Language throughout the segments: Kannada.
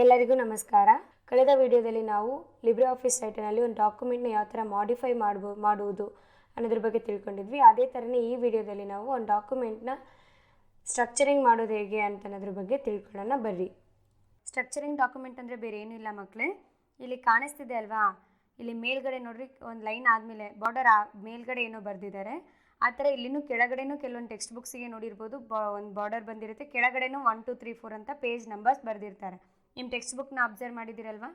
ಎಲ್ಲರಿಗೂ ನಮಸ್ಕಾರ. ಕಳೆದ ವಿಡಿಯೋದಲ್ಲಿ ನಾವು ಲಿಬ್ರೆ ಆಫೀಸ್ ಸೈಟಿನಲ್ಲಿ ಒಂದು ಡಾಕ್ಯುಮೆಂಟ್ನ ಯಾವ ಥರ ಮಾಡಿಫೈ ಮಾಡ್ಬೋ, ಮಾಡುವುದು ಅನ್ನೋದ್ರ ಬಗ್ಗೆ ತಿಳ್ಕೊಂಡಿದ್ವಿ. ಅದೇ ಥರನೇ ಈ ವಿಡಿಯೋದಲ್ಲಿ ನಾವು ಒಂದು ಡಾಕ್ಯುಮೆಂಟ್ನ ಸ್ಟ್ರಕ್ಚರಿಂಗ್ ಮಾಡೋದು ಹೇಗೆ ಅಂತ ಅನ್ನೋದ್ರ ಬಗ್ಗೆ ತಿಳ್ಕೊಳ್ಳೋಣ. ಬರ್ರಿ. ಸ್ಟ್ರಕ್ಚರಿಂಗ್ ಡಾಕ್ಯುಮೆಂಟ್ ಅಂದರೆ ಬೇರೆ ಏನೂ ಇಲ್ಲ ಮಕ್ಕಳೇ ಇಲ್ಲಿ ಕಾಣಿಸ್ತಿದೆ ಅಲ್ವಾ? ಇಲ್ಲಿ ಮೇಲ್ಗಡೆ ನೋಡ್ರಿ, ಒಂದು ಲೈನ್ ಆದಮೇಲೆ ಬಾರ್ಡರ್ ಮೇಲ್ಗಡೆ ಏನೋ ಬರೆದಿದ್ದಾರೆ. ಆ ಥರ ಇಲ್ಲಿನೂ ಕೆಳಗಡೆನೂ ಕೆಲವೊಂದು ಟೆಕ್ಸ್ಟ್ ಬುಕ್ಸಿಗೆ ನೋಡಿರ್ಬೋದು. ಬಾ, ಒಂದು ಬಾರ್ಡರ್ ಬಂದಿರುತ್ತೆ. ಕೆಳಗಡೆನೂ ಒನ್ ಟು ತ್ರೀ ಫೋರ್ ಅಂತ ಪೇಜ್ ನಂಬರ್ಸ್ ಬರೆದಿರ್ತಾರೆ. ನಿಮ್ಮ ಟೆಕ್ಸ್ಟ್ ಬುಕ್ನ ಅಬ್ಸರ್ವ್ ಮಾಡಿದ್ದೀರಲ್ವಾ?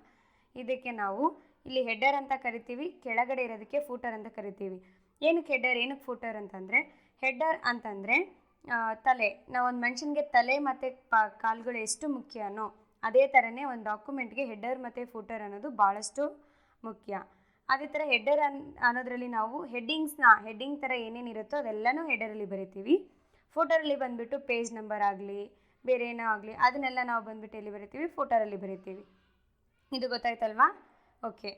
ಇದಕ್ಕೆ ನಾವು ಇಲ್ಲಿ ಹೆಡ್ಡರ್ ಅಂತ ಕರಿತೀವಿ, ಕೆಳಗಡೆ ಇರೋದಕ್ಕೆ ಫೂಟರ್ ಅಂತ ಕರಿತೀವಿ. ಏನಕ್ಕೆ ಹೆಡ್ಡರ್ ಏನಕ್ಕೆ ಫೂಟರ್ ಅಂತಂದರೆ ಹೆಡ್ಡರ್ ಅಂತಂದರೆ ತಲೆ. ನಾವು ಒಂದು ಮನುಷ್ಯನಿಗೆ ತಲೆ ಮತ್ತು ಪಾ, ಕಾಲುಗಳು ಎಷ್ಟು ಮುಖ್ಯನೋ ಅದೇ ಥರನೇ ಒಂದು ಡಾಕ್ಯುಮೆಂಟ್ಗೆ ಹೆಡ್ಡರ್ ಮತ್ತು ಫೂಟರ್ ಅನ್ನೋದು ಭಾಳಷ್ಟು ಮುಖ್ಯ. ಅದೇ ಥರ ಹೆಡ್ಡರ್ ಅನ್, ಅನ್ನೋದರಲ್ಲಿ ನಾವು ಹೆಡ್ಡಿಂಗ್ಸ್ನ ಹೆಡ್ಡಿಂಗ್ ಥರ ಏನೇನಿರುತ್ತೋ ಅದೆಲ್ಲನೂ ಹೆಡ್ಡರಲ್ಲಿ ಬರಿತೀವಿ. ಫೋಟೋರಲ್ಲಿ ಬಂದುಬಿಟ್ಟು ಪೇಜ್ ನಂಬರ್ ಆಗಲಿ ಬೇರೆ ಏನೋ ಆಗಲಿ, ಅದನ್ನೆಲ್ಲ ನಾವು ಬಂದುಬಿಟ್ಟು ಎಲ್ಲಿ ಬರಿತೀವಿ? ಫೋಟೋರಲ್ಲಿ ಬರಿತೀವಿ. ಇದು ಗೊತ್ತಾಯ್ತಲ್ವಾ? ಓಕೆ.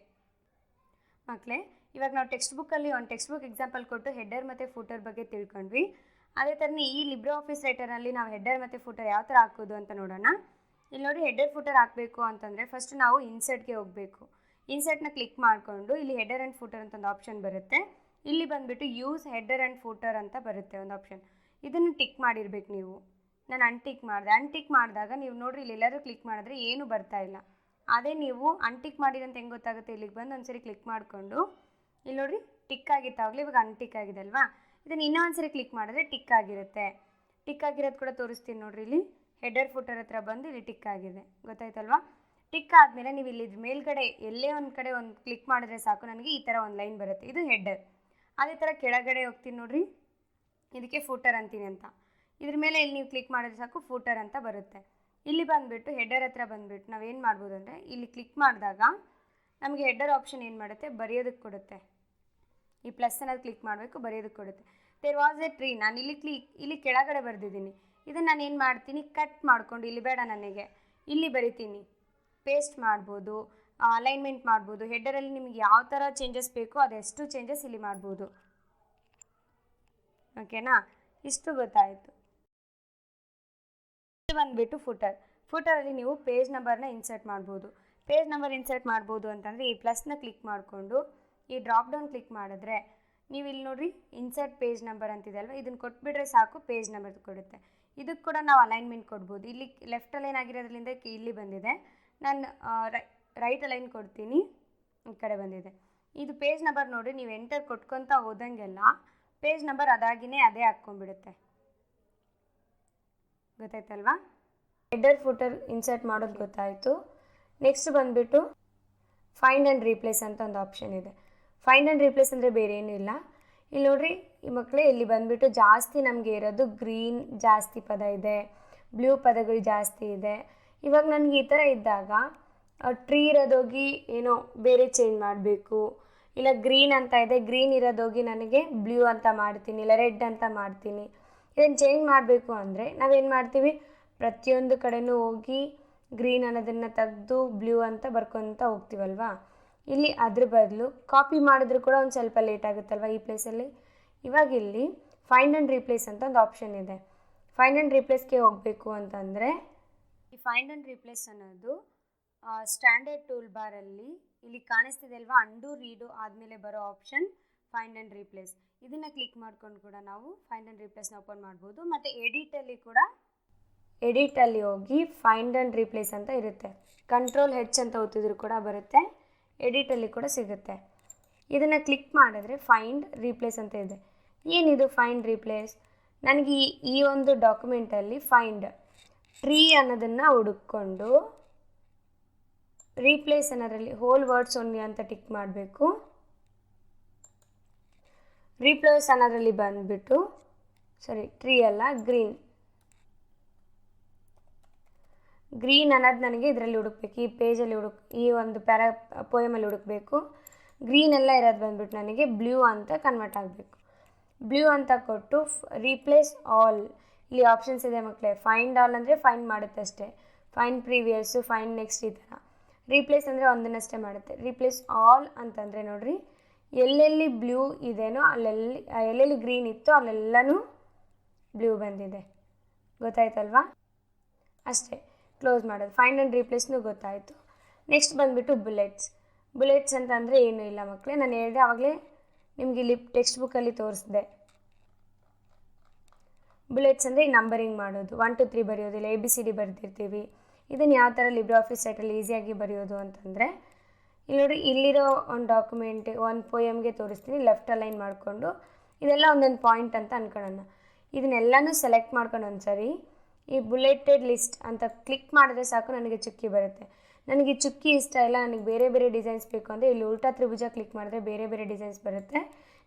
ಮಕ್ಕಳೇ ಇವಾಗ ನಾವು ಟೆಕ್ಸ್ಟ್ ಬುಕ್ಕಲ್ಲಿ ಒಂದು ಟೆಕ್ಸ್ಟ್ ಬುಕ್ ಎಕ್ಸಾಂಪಲ್ ಕೊಟ್ಟು ಹೆಡ್ಡರ್ ಮತ್ತು ಫೋಟೋರ್ ಬಗ್ಗೆ ತಿಳ್ಕೊಂಡ್ವಿ. ಅದೇ ಥರನೇ ಈ ಲಿಬ್ರೆ ಆಫೀಸ್ ರೈಟರ್ನಲ್ಲಿ ನಾವು ಹೆಡ್ಡರ್ ಮತ್ತು ಫೋಟೋರ್ ಯಾವ ಥರ ಹಾಕೋದು ಅಂತ ನೋಡೋಣ. ಇಲ್ಲಿ ನೋಡಿ, ಹೆಡ್ಡರ್ ಫೋಟೋರ್ ಹಾಕಬೇಕು ಅಂತಂದರೆ ಫಸ್ಟ್ ನಾವು ಇನ್ಸರ್ಟ್ಗೆ ಹೋಗಬೇಕು. ಇನ್ಸರ್ಟ್ನ ಕ್ಲಿಕ್ ಮಾಡಿಕೊಂಡು ಇಲ್ಲಿ ಹೆಡ್ಡರ್ ಆ್ಯಂಡ್ ಫೋಟೋರ್ ಅಂತ ಒಂದು ಆಪ್ಷನ್ ಬರುತ್ತೆ. ಇಲ್ಲಿ ಬಂದುಬಿಟ್ಟು ಯೂಸ್ ಹೆಡ್ಡರ್ ಆ್ಯಂಡ್ ಫೋಟೋರ್ ಅಂತ ಬರುತ್ತೆ ಒಂದು ಆಪ್ಷನ್ ಇದನ್ನು ಟಿಕ್ ಮಾಡಿರ್ಬೇಕು ನೀವು. ನಾನು ಅಂಟಿಕ್ ಮಾಡಿದೆ. ಅಂಟಿಕ್ ಮಾಡಿದಾಗ ನೀವು ನೋಡ್ರಿ, ಇಲ್ಲಿ ಎಲ್ಲರೂ ಕ್ಲಿಕ್ ಮಾಡಿದ್ರೆ ಏನೂ ಬರ್ತಾ ಇಲ್ಲ. ಅದೇ ನೀವು ಅನ್ಟಿಕ್ ಮಾಡಿದಂತ ಹೆಂಗೆ ಗೊತ್ತಾಗುತ್ತೆ? ಇಲ್ಲಿಗೆ ಬಂದು ಒಂದ್ಸರಿ ಕ್ಲಿಕ್ ಮಾಡಿಕೊಂಡು, ಇಲ್ಲಿ ನೋಡ್ರಿ ಟಿಕ್ ಆಗಿತ್ತಾಗಲಿ ಇವಾಗ ಅಂಟಿಕ್ ಆಗಿದೆ ಅಲ್ವಾ? ಇದನ್ನು ಇನ್ನೊಂದ್ಸರಿ ಕ್ಲಿಕ್ ಮಾಡಿದ್ರೆ ಟಿಕ್ ಆಗಿರುತ್ತೆ. ಟಿಕ್ ಆಗಿರೋದು ಕೂಡ ತೋರಿಸ್ತೀನಿ ನೋಡ್ರಿ, ಇಲ್ಲಿ ಹೆಡರ್ ಫುಟರ್ ಹತ್ರ ಬಂದು ಇಲ್ಲಿ ಟಿಕ್ ಆಗಿದೆ. ಗೊತ್ತಾಯ್ತಲ್ವಾ? ಟಿಕ್ ಆದಮೇಲೆ ನೀವು ಇಲ್ಲಿ ಮೇಲ್ಗಡೆ, ಎಲ್ಲೇ ಒಂದು ಕಡೆ ಒಂದು ಕ್ಲಿಕ್ ಮಾಡಿದ್ರೆ ಸಾಕು, ನನಗೆ ಈ ಥರ ಒಂದು ಲೈನ್ ಬರುತ್ತೆ. ಇದು ಹೆಡ್ಡರ್ ಅದೇ ಥರ ಕೆಳಗಡೆ ಹೋಗ್ತೀನಿ ನೋಡ್ರಿ. ಇದಕ್ಕೆ ಫುಟರ್ ಅಂತೀನಿ ಅಂತ. ಇದ್ರ ಮೇಲೆ ಇಲ್ಲಿ ನೀವು ಕ್ಲಿಕ್ ಮಾಡಿದ್ರೆ ಸಾಕು ಫೂಟರ್ ಅಂತ ಬರುತ್ತೆ. ಇಲ್ಲಿ ಬಂದುಬಿಟ್ಟು ಹೆಡ್ಡರ್ ಹತ್ರ ಬಂದುಬಿಟ್ಟು ನಾವೇನು ಮಾಡ್ಬೋದು ಅಂದರೆ, ಇಲ್ಲಿ ಕ್ಲಿಕ್ ಮಾಡಿದಾಗ ನಮಗೆ ಹೆಡ್ಡರ್ ಆಪ್ಷನ್ ಏನು ಮಾಡುತ್ತೆ? ಬರೆಯೋದಕ್ಕೆ ಕೊಡುತ್ತೆ. ಈ ಪ್ಲಸ್ ಅನ್ನೋದು ಕ್ಲಿಕ್ ಮಾಡಬೇಕು ಬರೆಯೋದಕ್ಕೆ ಕೊಡುತ್ತೆ. ದೇರ್ ವಾಸ್ ಎ ಟ್ರೀ ನಾನು ಇಲ್ಲಿ ಕ್ಲಿಕ್ ಇಲ್ಲಿ ಕೆಳಗಡೆ ಬರೆದಿದ್ದೀನಿ. ಇದನ್ನು ನಾನು ಏನು ಮಾಡ್ತೀನಿ? ಕಟ್ ಮಾಡಿಕೊಂಡು, ಇಲ್ಲಿ ಬೇಡ ನನಗೆ. ಇಲ್ಲಿ ಬರಿತೀನಿ. ಪೇಸ್ಟ್ ಮಾಡ್ಬೋದು ಅಲೈನ್ಮೆಂಟ್ ಮಾಡ್ಬೋದು. ಹೆಡ್ಡರಲ್ಲಿ ನಿಮಗೆ ಯಾವ ಥರ ಚೇಂಜಸ್ ಬೇಕೋ ಅದೆಷ್ಟು ಚೇಂಜಸ್ ಇಲ್ಲಿ ಮಾಡ್ಬೋದು. ಓಕೆನಾ ಇಷ್ಟು ಗೊತ್ತಾಯಿತು. ಇದು ಬಂದುಬಿಟ್ಟು ಫುಟರ್ ಫುಟರಲ್ಲಿ ನೀವು ಪೇಜ್ ನಂಬರ್ನ ಇನ್ಸರ್ಟ್ ಮಾಡ್ಬೋದು. ಪೇಜ್ ನಂಬರ್ ಇನ್ಸರ್ಟ್ ಮಾಡ್ಬೋದು ಅಂತಂದರೆ ಈ ಪ್ಲಸ್ನ ಕ್ಲಿಕ್ ಮಾಡಿಕೊಂಡು, ಈ ಡ್ರಾಪ್ ಡೌನ್ ಕ್ಲಿಕ್ ಮಾಡಿದ್ರೆ, ನೀವು ಇಲ್ಲಿ ನೋಡ್ರಿ ಇನ್ಸರ್ಟ್ ಪೇಜ್ ನಂಬರ್ ಅಂತಿದೆ ಅಲ್ವಾ? ಇದನ್ನು ಕೊಟ್ಬಿಟ್ರೆ ಸಾಕು ಪೇಜ್ ನಂಬರ್ ಕೊಡುತ್ತೆ. ಇದಕ್ಕೆ ಕೂಡ ನಾವು ಅಲೈನ್ಮೆಂಟ್ ಕೊಡ್ಬೋದು. ಇಲ್ಲಿ ಲೆಫ್ಟ್ ಅಲೈನ್ ಆಗಿರೋದ್ರಿಂದ ಇಲ್ಲಿ ಬಂದಿದೆ. ನಾನು ರೈಟ್ ಅಲೈನ್ ಕೊಡ್ತೀನಿ. ಈ ಕಡೆ ಬಂದಿದೆ. ಇದು ಪೇಜ್ ನಂಬರ್ ನೋಡಿ ನೀವು ಎಂಟರ್ ಕೊಟ್ಕೊತ ಹೋದಂಗೆಲ್ಲ ಪೇಜ್ ನಂಬರ್ ಅದಾಗಿನೇ ಅದೇ ಹಾಕ್ಕೊಂಡ್ಬಿಡುತ್ತೆ. ಗೊತ್ತಾಯ್ತಲ್ವಾ? ಹೆಡ್ಡರ್ ಫುಟರ್ ಇನ್ಸರ್ಟ್ ಮಾಡೋದು ಗೊತ್ತಾಯಿತು. ನೆಕ್ಸ್ಟ್ ಬಂದುಬಿಟ್ಟು ಫೈಂಡ್ ಆ್ಯಂಡ್ ರೀಪ್ಲೇಸ್ ಅಂತ ಒಂದು ಆಪ್ಷನ್ ಇದೆ. ಫೈಂಡ್ ಆ್ಯಂಡ್ ರೀಪ್ಲೇಸ್ ಅಂದರೆ ಬೇರೆ ಏನೂ ಇಲ್ಲ. ಇಲ್ಲಿ ನೋಡ್ರಿ, ಈ ಮಕ್ಕಳೇ ಇಲ್ಲಿ ಬಂದುಬಿಟ್ಟು ಜಾಸ್ತಿ ನಮಗೆ ಇರೋದು ಗ್ರೀನ್ ಜಾಸ್ತಿ ಪದ ಇದೆ, ಬ್ಲೂ ಪದಗಳು ಜಾಸ್ತಿ ಇದೆ. ಇವಾಗ ನನಗೆ ಈ ಥರ ಇದ್ದಾಗ ಟ್ರೀ ಇರೋದೋಗಿ ಏನೋ ಬೇರೆ ಚೇಂಜ್ ಮಾಡಬೇಕು, ಇಲ್ಲ ಗ್ರೀನ್ ಅಂತ ಇದೆ, ಗ್ರೀನ್ ಇರೋದೋಗಿ ನನಗೆ ಬ್ಲೂ ಅಂತ ಮಾಡ್ತೀನಿ, ಇಲ್ಲ ರೆಡ್ ಅಂತ ಮಾಡ್ತೀನಿ. ಇದನ್ನು ಚೇಂಜ್ ಮಾಡಬೇಕು ಅಂದರೆ ನಾವೇನು ಮಾಡ್ತೀವಿ? ಪ್ರತಿಯೊಂದು ಕಡೆನೂ ಹೋಗಿ ಗ್ರೀನ್ ಅನ್ನೋದನ್ನು ತೆಗೆದು ಬ್ಲೂ ಅಂತ ಬರ್ಕೊತ ಹೋಗ್ತೀವಲ್ವಾ? ಇಲ್ಲಿ ಅದ್ರ ಬದಲು ಕಾಪಿ ಮಾಡಿದ್ರು ಕೂಡ ಒಂದು ಸ್ವಲ್ಪ ಲೇಟ್ ಆಗುತ್ತಲ್ವ ಈ ಪ್ಲೇಸಲ್ಲಿ ಇವಾಗ ಇಲ್ಲಿ ಫೈಂಡ್ ಆ್ಯಂಡ್ ರೀಪ್ಲೇಸ್ ಅಂತ ಒಂದು ಆಪ್ಷನ್ ಇದೆ. ಫೈಂಡ್ ಆ್ಯಂಡ್ ರೀಪ್ಲೇಸ್ಗೆ ಹೋಗಬೇಕು ಅಂತಂದರೆ ಈ ಫೈಂಡ್ ಆ್ಯಂಡ್ ರೀಪ್ಲೇಸ್ ಅನ್ನೋದು ಸ್ಟ್ಯಾಂಡರ್ಡ್ ಟೂಲ್ ಬಾರಲ್ಲಿ ಇಲ್ಲಿ ಕಾಣಿಸ್ತಿದೆ ಅಲ್ವಾ? ಅಂಡು ರೀಡು ಆದಮೇಲೆ ಬರೋ ಆಪ್ಷನ್ ಫೈಂಡ್ ಆ್ಯಂಡ್ ರೀಪ್ಲೇಸ್ ಇದನ್ನು ಕ್ಲಿಕ್ ಮಾಡ್ಕೊಂಡು ಕೂಡ ನಾವು ಫೈಂಡ್ ಆ್ಯಂಡ್ ರೀಪ್ಲೇಸ್ನ ಓಪನ್ ಮಾಡ್ಬೋದು. ಮತ್ತು ಎಡಿಟಲ್ಲಿ ಕೂಡ ಎಡಿಟಲ್ಲಿ ಹೋಗಿ ಫೈಂಡ್ ಆ್ಯಂಡ್ ರೀಪ್ಲೇಸ್ ಅಂತ ಇರುತ್ತೆ. ಕಂಟ್ರೋಲ್ ಹೆಚ್ ಅಂತ ಒತ್ತಿದ್ರು ಕೂಡ ಬರುತ್ತೆ. ಎಡಿಟಲ್ಲಿ ಕೂಡ ಸಿಗುತ್ತೆ. ಇದನ್ನು ಕ್ಲಿಕ್ ಮಾಡಿದ್ರೆ ಫೈಂಡ್ ರೀಪ್ಲೇಸ್ ಅಂತ ಇದೆ. ಏನಿದು ಫೈಂಡ್ ರೀಪ್ಲೇಸ್ ನನಗೆ ಈ ಈ ಒಂದು ಡಾಕ್ಯುಮೆಂಟಲ್ಲಿ ಫೈಂಡ್ ಟ್ರೀ ಅನ್ನೋದನ್ನು ಹುಡುಕೊಂಡು ರೀಪ್ಲೇಸ್ ಅನ್ನೋದ್ರಲ್ಲಿ ಹೋಲ್ ವರ್ಡ್ಸ್ ಓನ್ಲಿ ಅಂತ ಟಿಕ್ ಮಾಡಬೇಕು. ರೀಪ್ಲೇಸ್ ಅನ್ನೋದ್ರಲ್ಲಿ ಬಂದುಬಿಟ್ಟು ಸಾರಿ ಟ್ರೀ ಅಲ್ಲ ಗ್ರೀನ್ ಗ್ರೀನ್ ಅನ್ನೋದು ನನಗೆ ಇದರಲ್ಲಿ ಹುಡುಕ್ಬೇಕು. ಈ ಪೇಜಲ್ಲಿ ಹುಡುಕ್, ಈ ಒಂದು ಪ್ಯಾರಾ ಪೋಯಮಲ್ಲಿ ಹುಡುಕ್ಬೇಕು. ಗ್ರೀನ್ ಎಲ್ಲ ಇರೋದು ಬಂದ್ಬಿಟ್ಟು ನನಗೆ ಬ್ಲೂ ಅಂತ ಕನ್ವರ್ಟ್ ಆಗಬೇಕು. ಬ್ಲೂ ಅಂತ ಕೊಟ್ಟು ರೀಪ್ಲೇಸ್ ಆಲ್ ಇಲ್ಲಿ ಆಪ್ಷನ್ಸ್ ಇದೆ ಮಕ್ಕಳೇ ಫೈಂಡ್ ಆಲ್ ಅಂದರೆ ಫೈಂಡ್ ಮಾಡುತ್ತೆ ಅಷ್ಟೇ. ಫೈಂಡ್ ಪ್ರೀವಿಯಸ್ಸು ಫೈಂಡ್ ನೆಕ್ಸ್ಟ್ ಈ ಥರ. ರೀಪ್ಲೇಸ್ ಅಂದರೆ ಒಂದನ್ನಷ್ಟೇ ಮಾಡುತ್ತೆ. ರೀಪ್ಲೇಸ್ ಆಲ್ ಅಂತಂದರೆ ನೋಡ್ರಿ. ಎಲ್ಲೆಲ್ಲಿ ಬ್ಲೂ ಇದೆನೋ ಅಲ್ಲೆಲ್ಲಿ ಎಲ್ಲೆಲ್ಲಿ ಗ್ರೀನ್ ಇತ್ತು ಅಲ್ಲೆಲ್ಲನೂ ಬ್ಲೂ ಬಂದಿದೆ. ಗೊತ್ತಾಯ್ತಲ್ವಾ? ಅಷ್ಟೇ ಕ್ಲೋಸ್ ಮಾಡೋದು. ಫೈಂಡ್ ಆ್ಯಂಡ್ ರೀಪ್ಲೇಸ್ನೂ ಗೊತ್ತಾಯಿತು. ನೆಕ್ಸ್ಟ್ ಬಂದುಬಿಟ್ಟು ಬುಲೆಟ್ಸ್ ಬುಲೆಟ್ಸ್ ಅಂತ ಅಂದರೆ ಏನೂ ಇಲ್ಲ ಮಕ್ಕಳೇ ನಾನು ಹೇಳಿದೆ ಆವಾಗಲೇ ನಿಮಗೆ ಇಲ್ಲಿ ಟೆಕ್ಸ್ಟ್ ಬುಕ್ಕಲ್ಲಿ ತೋರಿಸಿದೆ. ಬುಲೆಟ್ಸ್ ಅಂದರೆ ಈ ನಂಬರಿಂಗ್ ಮಾಡೋದು. ಒನ್ ಟು ತ್ರೀ ಬರೆಯೋದಿಲ್ಲ. ಎ ಬಿ ಸಿ ಡಿ ಬರೆದಿರ್ತೀವಿ. ಇದನ್ನು ಯಾವ ಥರ ಲಿಬ್ರೆ ಆಫೀಸ್ ಸೈಟಲ್ಲಿ ಈಸಿಯಾಗಿ ಬರೆಯೋದು ಅಂತಂದರೆ ಇಲ್ಲಿ ನೋಡಿ, ಇಲ್ಲಿರೋ ಒಂದು ಡಾಕ್ಯುಮೆಂಟ್ ಒಂದು ಪೋಯಮ್ಗೆ ತೋರಿಸ್ತೀನಿ ಲೆಫ್ಟ್ ಅಲೈನ್ ಮಾಡಿಕೊಂಡು. ಇದೆಲ್ಲ ಒಂದೊಂದು ಪಾಯಿಂಟ್ ಅಂತ ಅಂದ್ಕೊಳ್ಳೋಣ ಇದನ್ನೆಲ್ಲನೂ ಸೆಲೆಕ್ಟ್ ಮಾಡ್ಕೊಂಡು ಒಂದ್ಸರಿ, ಈ ಬುಲೆಟೆಡ್ ಲಿಸ್ಟ್ ಅಂತ ಕ್ಲಿಕ್ ಮಾಡಿದ್ರೆ ಸಾಕು, ನನಗೆ ಚುಕ್ಕಿ ಬರುತ್ತೆ. ನನಗೆ ಈ ಚುಕ್ಕಿ ಇಷ್ಟ ಇಲ್ಲ, ನನಗೆ ಬೇರೆ ಬೇರೆ ಡಿಸೈನ್ಸ್ ಬೇಕು ಅಂದರೆ ಇಲ್ಲಿ ಉಲ್ಟಾ ತ್ರಿಭುಜ ಕ್ಲಿಕ್ ಮಾಡಿದ್ರೆ ಬೇರೆ ಬೇರೆ ಡಿಸೈನ್ಸ್ ಬರುತ್ತೆ.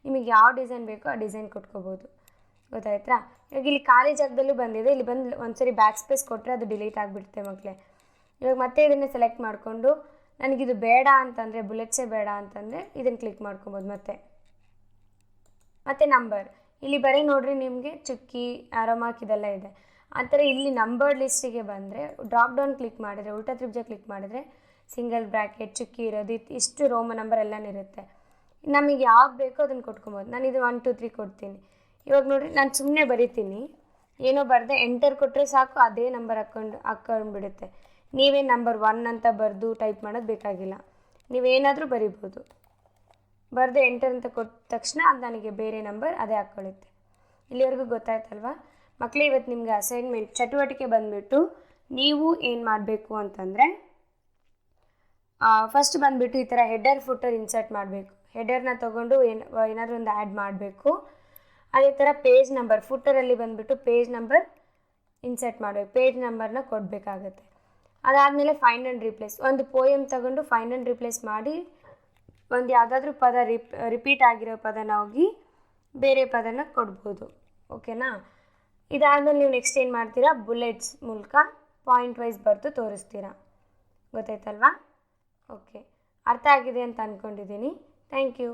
ನಿಮಗೆ ಯಾವ ಡಿಸೈನ್ ಬೇಕೋ ಆ ಡಿಸೈನ್ ಕೊಟ್ಕೋಬೋದು. ಗೊತ್ತಾಯ್ತಾ? ಇವಾಗ ಇಲ್ಲಿ ಖಾಲಿ ಜಾಗದಲ್ಲೂ ಬಂದಿದೆ, ಇಲ್ಲಿ ಬಂದು ಒಂದ್ಸರಿ ಬ್ಯಾಕ್ ಸ್ಪೇಸ್ ಕೊಟ್ಟರೆ ಅದು ಡಿಲೀಟ್ ಆಗಿಬಿಡುತ್ತೆ ಮಕ್ಕಳೇ ಇವಾಗ ಮತ್ತೆ ಇದನ್ನು ಸೆಲೆಕ್ಟ್ ಮಾಡಿಕೊಂಡು ನನಗಿದು ಬೇಡ ಅಂತಂದರೆ, ಬುಲೆಟ್ಸೇ ಬೇಡ ಅಂತಂದರೆ ಇದನ್ನು ಕ್ಲಿಕ್ ಮಾಡ್ಕೊಬೋದು ಮತ್ತೆ. ಮತ್ತು ನಂಬರ್ ಇಲ್ಲಿ ಬರೀ ನೋಡ್ರಿ ನಿಮಗೆ ಚುಕ್ಕಿ ಆರೋಮಾಕ್ ಇದೆಲ್ಲ ಇದೆ. ಆ ಥರ ಇಲ್ಲಿ ನಂಬರ್ ಲಿಸ್ಟಿಗೆ ಬಂದರೆ ಡ್ರಾಪ್ ಡೌನ್ ಕ್ಲಿಕ್ ಮಾಡಿದರೆ, ಉಲ್ಟಾ ತ್ರಿಭುಜ ಕ್ಲಿಕ್ ಮಾಡಿದರೆ ಸಿಂಗಲ್ ಬ್ರ್ಯಾಕೆಟ್ ಚುಕ್ಕಿ, ಇರೋದು ಇಷ್ಟು ರೋಮ ನಂಬರ್ ಎಲ್ಲನೂ ಇರುತ್ತೆ. ನಮಗೆ ಯಾವ್ದು ಬೇಕೋ ಅದನ್ನು ಕೊಟ್ಕೊಬೋದು. ನಾನು ಇದು ಒನ್ ಟು ತ್ರೀ ಕೊಡ್ತೀನಿ. ಇವಾಗ ನೋಡಿರಿ ನಾನು ಸುಮ್ಮನೆ ಬರಿತೀನಿ. ಏನೋ ಬರದೆ ಎಂಟರ್ ಕೊಟ್ಟರೆ ಸಾಕು, ಅದೇ ನಂಬರ್ ಹಾಕ್ಕೊಂಡು ಹಾಕ್ಕೊಂಡ್ಬಿಡುತ್ತೆ ನೀವೇ ನಂಬರ್ ಒನ್ ಅಂತ ಬರೆದು ಟೈಪ್ ಮಾಡೋದು ಬೇಕಾಗಿಲ್ಲ. ನೀವೇನಾದರೂ ಬರಿಬೋದು. ಬರೆದು ಎಂಟರ್ ಅಂತ ಕೊಟ್ಟ ತಕ್ಷಣ ಅದು ನನಗೆ ಬೇರೆ ನಂಬರ್ ಅದೇ ಹಾಕ್ಕೊಳ್ಳುತ್ತೆ ಇಲ್ಲಿವರೆಗೂ ಗೊತ್ತಾಯ್ತಲ್ವಾ? ಮಕ್ಕಳೇ ಇವತ್ತು ನಿಮಗೆ ಅಸೈನ್ಮೆಂಟ್ ಚಟುವಟಿಕೆ ಬಂದುಬಿಟ್ಟು ನೀವು ಏನು ಮಾಡಬೇಕು ಅಂತಂದರೆ ಫಸ್ಟ್ ಬಂದುಬಿಟ್ಟು ಈ ಥರ ಹೆಡರ್ ಫುಟರ್ ಇನ್ಸರ್ಟ್ ಮಾಡಬೇಕು. ಹೆಡರ್ನ ತೊಗೊಂಡು ಏನು, ಏನಾದರೂ ಒಂದು ಆ್ಯಡ್ ಮಾಡಬೇಕು. ಅದೇ ಥರ ಪೇಜ್ ನಂಬರ್ ಫುಟರಲ್ಲಿ ಬಂದುಬಿಟ್ಟು ಪೇಜ್ ನಂಬರ್ ಇನ್ಸರ್ಟ್ ಮಾಡಬೇಕು ಪೇಜ್ ನಂಬರ್ನ ಕೊಡಬೇಕಾಗತ್ತೆ. ಅದಾದಮೇಲೆ ಫೈಂಡ್ ಆ್ಯಂಡ್ ರಿಪ್ಲೇಸ್ ಒಂದು ಪೋಯಮ್ ತಗೊಂಡು ಫೈಂಡ್ ಆ್ಯಂಡ್ ರಿಪ್ಲೇಸ್ ಮಾಡಿ, ಒಂದು ಯಾವುದಾದ್ರೂ ಪದ ರಿಪ್ ರಿಪೀಟ್ ಆಗಿರೋ ಪದನ ಹೋಗಿ ಬೇರೆ ಪದನ ಕೊಡ್ಬೋದು. ಓಕೆನಾ ಇದಾದಮೇಲೆ ನೀವು ನೆಕ್ಸ್ಟ್ ಏನು ಮಾಡ್ತೀರಾ? ಬುಲೆಟ್ಸ್ ಮೂಲಕ ಪಾಯಿಂಟ್ ವೈಸ್ ಬರೆದು ತೋರಿಸ್ತೀರಾ. ಗೊತ್ತಾಯ್ತಲ್ವಾ? ಓಕೆ ಅರ್ಥ ಆಗಿದೆ ಅಂತ ಅಂದ್ಕೊಂಡಿದ್ದೀನಿ ಥ್ಯಾಂಕ್ ಯು